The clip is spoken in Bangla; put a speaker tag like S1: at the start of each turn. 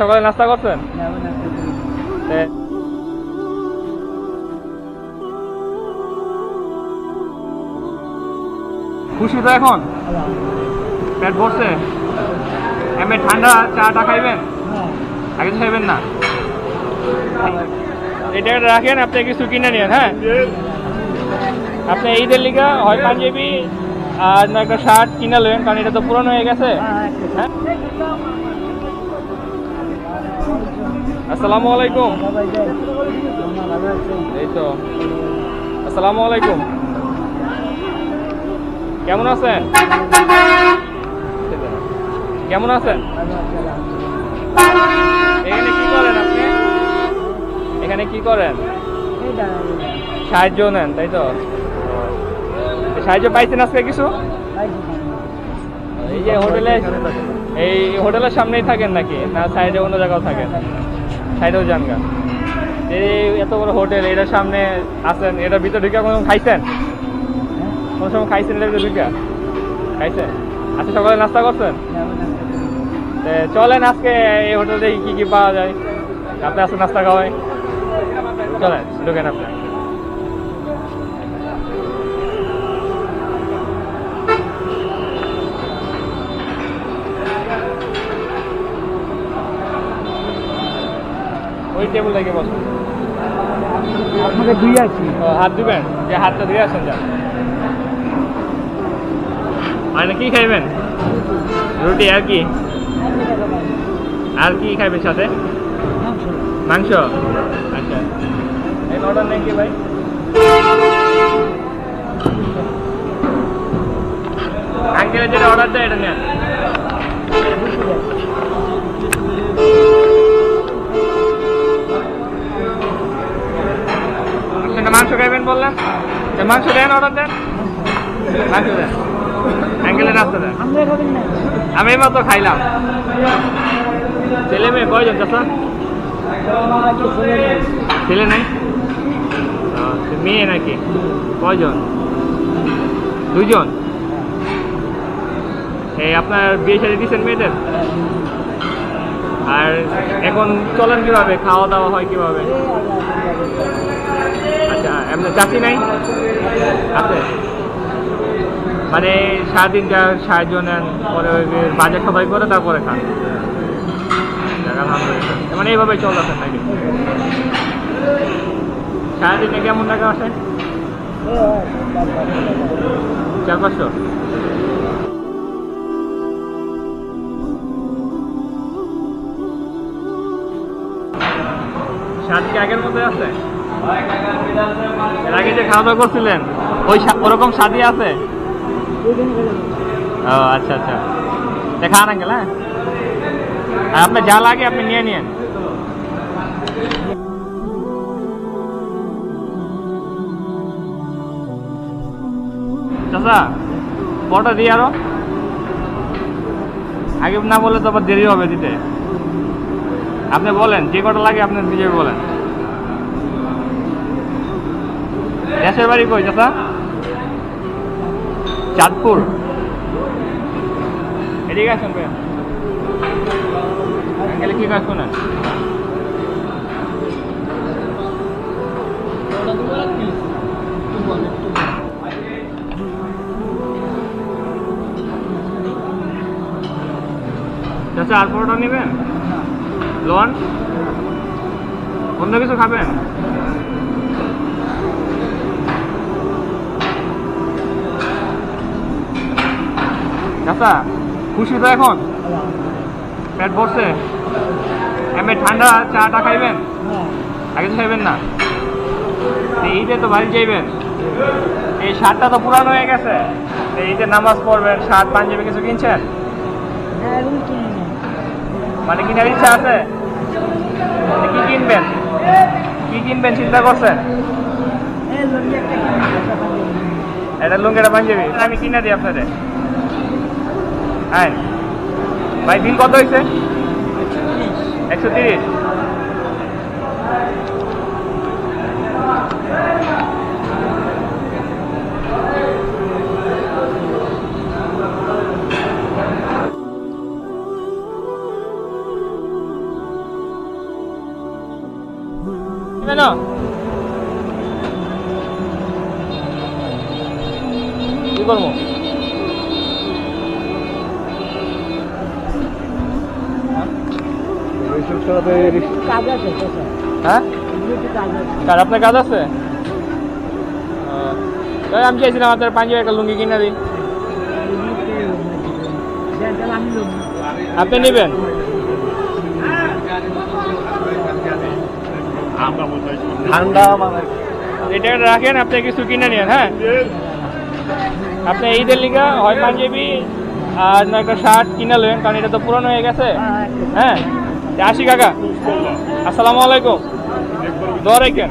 S1: সকালে নাস্তা করছেন? খুশি তো এখন? পেট ভরছে? এমনি ঠান্ডা চাটা খাইবেন? আগে খাইবেন না। এটা রাখেন আপনি কিছু কিনে নিন হ্যাঁ? আপনি ঈদের লিগা হয় পাঞ্জাবি আর একটা শার্ট কিনে নেবেন কারণ এটা তো পুরনো হয়ে গেছে। হ্যাঁ? আসসালামু আলাইকুম। এই তো। আসসালামু আলাইকুম। কেমন আছেন? কেমন আছেন? এখানে কি করেন আপনি? এখানে কি করেন? সাহায্য নেন, তাই তো? সাহায্য পাইছেন আজকে কিছু? এই যে হোটেলে এই হোটেলের সামনেই থাকেন নাকি? না, সাইডে অন্য জায়গাও থাকেন? সাইডেও যান গা। এই এত বড় হোটেল, এটার সামনে আসেন এটার ভিতরে ঢুকে কোনো খাইছেন? কোনো সময় খাইছেন এটার ভিতরে ঢুকে? খাইছেন? আচ্ছা সকালে নাস্তা করছেন? চলেন আজকে এই হোটেল থেকে কী কী পাওয়া যায়। আপনি আসেন নাস্তা খাওয়াই চলেন, ঢুকেন আপনি। ওই টেবিল থেকে বসুন
S2: আপনাকে দুই আছি।
S1: হাত দিবেন যে হাতটা দিয়ে আসেন যান। আর না কি খাইবেন? রুটি আর কি? আর কি খাইবেন সাথে? মাংস। আচ্ছা। এই অর্ডার নেই কি ভাই? আঙ্কেলের যেটা অর্ডার দেয় এটা নেন। বললেন মাংস দেন অর্ডার দেন? মাংস দেন। অ্যাঙ্গেলের রাস্তা দেন। আমি মাত্র খাইলাম। ছেলে মেয়ে কয়জন চাষা ছেলে নাই? মেয়ে নাকি? কয়জন? দুজন এই আপনার বিয়ে সাথে দিচ্ছেন মেয়েদের? আর এখন চলেন কীভাবে? খাওয়া দাওয়া হয় কীভাবে? এমনি চাকরি নাই? আছে? মানে সারাদিন যা সাহায্য নেন, পরে বাজার সবাই করে, তারপরে খান। মানে এইভাবে চলাতেন নাকি? সারাদিনে কেমন টাকা আসে? চার পাঁচশো? সাত আগের মধ্যে আছে? এর আগে যে খাওয়া দাওয়া করছিলেন, ওই ওরকম স্বাদই আছে? ও আচ্ছা আচ্ছা। দেখা গেল হ্যাঁ? আপনার যা লাগে আপনি নিয়ে নিন চাচা বড়টা দিই আরও? আগে না বললে তো আবার দেরি হবে দিতে। আপনি বলেন, যে কটা লাগে আপনি নিজে বলেন। দেশের বাড়ি কই চাচা? চাঁদপুর। এদিকে আসুন ভাই কি কাজ শোনেন? আর পরোটা নেবেন? লোন? অন্য কিছু খাবেন? চাচা খুশি তো এখন? পেট ভরছে? এমনি ঠান্ডা চাটা খাইবেন? আগে তো খাইবেন না? ঈদে তো বাড়ি যাইবেন। এই শার্টটা তো পুরানো হয়ে গেছে। তো ঈদে নামাজ পড়বেন শার্ট পাঞ্জাবি কিছু কিনছেন? মানে কিনার ইচ্ছা আছে? কি কিনবেন? কি কিনবেন চিন্তা করছেন? এটা লুঙ্গিটা পাঞ্জাবি আমি কিনে দিই আপনাদের। হ্যাঁ। ভাই বিল কত হয়েছে? একশো তিরিশ। কেন কি করব? হ্যাঁ?
S2: কাজ
S1: আপনার কাজ আছে? তাই আমি চাইছিলাম আপনার পাঞ্জাবি একটা লুঙ্গি কিনে
S2: দেন
S1: আপনি নেবেন?
S3: ঠান্ডা মানে
S1: টাকাটা রাখেন আপনি কিছু কিনে নিন হ্যাঁ? আপনি ঈদের লিগা হয় পাঞ্জাবি আর না একটা শার্ট কিনে নেবেন কারণ এটা তো পুরনো হয়ে গেছে। হ্যাঁ তা আসি কাকা। আসসালামু আলাইকুম। দোয়া রাখেন।